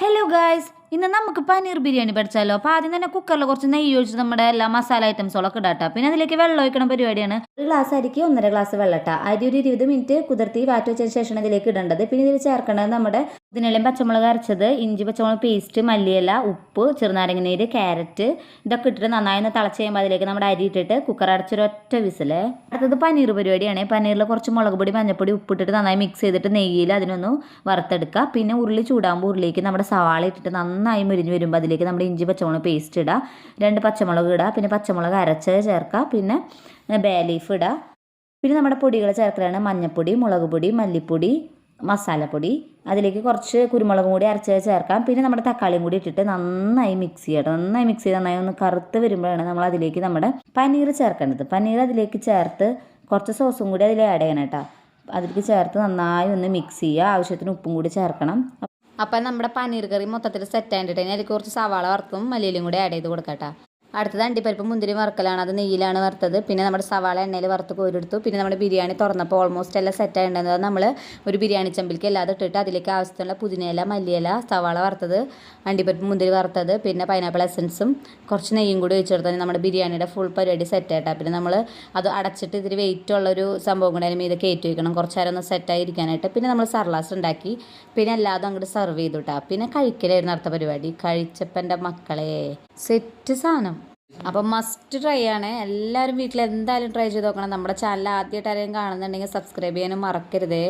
Hello guys, ഇന്ന് നമുക്ക് പനീർ ബിരിയാണി പഠിച്ചാലോ? അപ്പോൾ ആദ്യം തന്നെ കുക്കറിൽ കുറച്ച് നെയ്യ് ഒഴിച്ച് നമ്മുടെ എല്ലാ മസാല ഐറ്റംസുകളൊക്കെ ഇടാട്ടോ. പിന്നെ അതിലേക്ക് വെള്ളം ഒഴിക്കണ പരിപാടിയാണ്. ഒരു ഗ്ലാസ് അരിക്ക് ഒന്നര ഗ്ലാസ് വെള്ളട്ട. അരി ഒരു ഇരുപത് മിനിറ്റ് കുതിർത്തി വാറ്റ് വെച്ചതിന് ശേഷം ഇതിലേക്ക് ഇടേണ്ടത്. പിന്നെ ഇതിൽ ചേർക്കേണ്ടത് നമ്മുടെ ഇതിനെല്ലാം പച്ചമുളക് അരച്ചത് ഇഞ്ചി പച്ചമുളക് പേസ്റ്റ് മല്ലിയില ഉപ്പ് ചെറുനാരങ്ങ നീര് ക്യാരറ്റ് ഇതൊക്കെ ഇട്ടിട്ട് നന്നായി ഒന്ന് തിളച്ച് കഴിയുമ്പോൾ അതിലേക്ക് നമ്മുടെ അരി ഇട്ടിട്ട് കുക്കർ അടച്ചൊരു ഒറ്റ വിസിൽ. അടുത്തത് പനീർ പരിപാടിയാണ്. പനീറിൽ കുറച്ച് മുളക് പൊടി മഞ്ഞപ്പൊടി ഉപ്പിട്ടിട്ട് നന്നായി മിക്സ് ചെയ്തിട്ട് നെയ്യിൽ അതിനൊന്ന് വറുത്തെടുക്കുക. പിന്നെ ഉരുളി ചൂടാകുമ്പോൾ ഉരുളിലേക്ക് നമ്മുടെ സവാള ഇട്ടിട്ട് നന്നായി മുരിഞ്ഞ് വരുമ്പോൾ അതിലേക്ക് നമ്മുടെ ഇഞ്ചി പച്ചമുളക് പേസ്റ്റ് ഇടുക രണ്ട് പച്ചമുളക് ഇടുക പിന്നെ പച്ചമുളക് അരച്ചത് ചേർക്കുക പിന്നെ ബേ ലീഫ് ഇടുക പിന്നെ നമ്മുടെ പൊടികൾ ചേർക്കലാണ് മഞ്ഞൾപ്പൊടി മുളക് പൊടി മല്ലിപ്പൊടി മസാലപ്പൊടി അതിലേക്ക് കുറച്ച് കുരുമുളകും കൂടി അരച്ചത് ചേർക്കാം. പിന്നെ നമ്മുടെ തക്കാളിയും കൂടി ഇട്ടിട്ട് നന്നായി മിക്സ് ചെയ്യണം. നന്നായി മിക്സ് ചെയ്ത് നന്നായി ഒന്ന് കറുത്ത് വരുമ്പോഴാണ് നമ്മൾ അതിലേക്ക് നമ്മുടെ പനീർ ചേർക്കേണ്ടത്. പനീർ അതിലേക്ക് ചേർത്ത് കുറച്ച് സോസും കൂടി അതിൽ ആഡ് ചെയ്യണം കേട്ടോ. അതിലേക്ക് ചേർത്ത് നന്നായി ഒന്ന് മിക്സ് ചെയ്യുക. ആവശ്യത്തിന് ഉപ്പും കൂടി ചേർക്കണം. അപ്പം നമ്മുടെ പനീർ കറി മൊത്തത്തിൽ സെറ്റ് ആയിട്ടുണ്ടെങ്കിൽ അതിൽ കുറച്ച് സവാള വറുത്തും മല്ലിയിലും കൂടി ആഡ് ചെയ്ത് കൊടുക്കട്ടെ. അടുത്തത് അണ്ടിപ്പരിപ്പ് മുന്തിരി വറുക്കലാണ്. അത് നെയ്യിലാണ് വറുത്തത്. പിന്നെ നമ്മുടെ സവാള എണ്ണയിൽ വറുത്ത് കോരെടുത്തു പിന്നെ നമ്മുടെ ബിരിയാണി തുറന്നപ്പോൾ ഓൾമോസ്റ്റ് എല്ലാം സെറ്റ് ആയിട്ടുണ്ടായിരുന്നത് നമ്മൾ ഒരു ബിരിയാണി ചെമ്പിലേക്ക് എല്ലാം ഇട്ടിട്ട് അതിലേക്ക് ആവശ്യത്തിനുള്ള പുതിനയില മല്ലിയില സവാള വറുത്തത് അണ്ടിപ്പരിപ്പ് മുന്തിരി വറുത്തത് പിന്നെ പൈനാപ്പിൾ എസൻസും കുറച്ച് നെയ്യും കൂടി വെച്ചെടുത്താൽ നമ്മുടെ ബിരിയാണിയുടെ ഫുൾ പരിപാടി സെറ്റ് ആയിട്ടാണ് പിന്നെ നമ്മൾ അത് അടച്ചിട്ട് ഇതിൽ വെയിറ്റ് ഉള്ളൊരു സംഭവം കൂടെ അതിന് മീതെ കയറ്റി വയ്ക്കണം കുറച്ച് നേരം ഒന്ന് സെറ്റായി ഇരിക്കാനായിട്ട്. പിന്നെ നമ്മൾ സർലാസ് ഉണ്ടാക്കി. പിന്നെ എല്ലാതും അങ്ങോട്ട് സെർവ് ചെയ്തു പിന്നെ കഴിക്കലായിരുന്നു അടുത്ത പരിപാടി. കഴിച്ചപ്പന്റെ മക്കളെ സെറ്റ് സാധനം. അപ്പം മസ്റ്റ് ട്രൈ ആണ്. എല്ലാവരും വീട്ടിൽ എന്തായാലും ട്രൈ ചെയ്ത് നോക്കണം. നമ്മുടെ ചാനൽ ആദ്യമായിട്ട് ആരെങ്കിലും കാണുന്നുണ്ടെങ്കിൽ സബ്സ്ക്രൈബ് ചെയ്യാനും മറക്കരുതേ.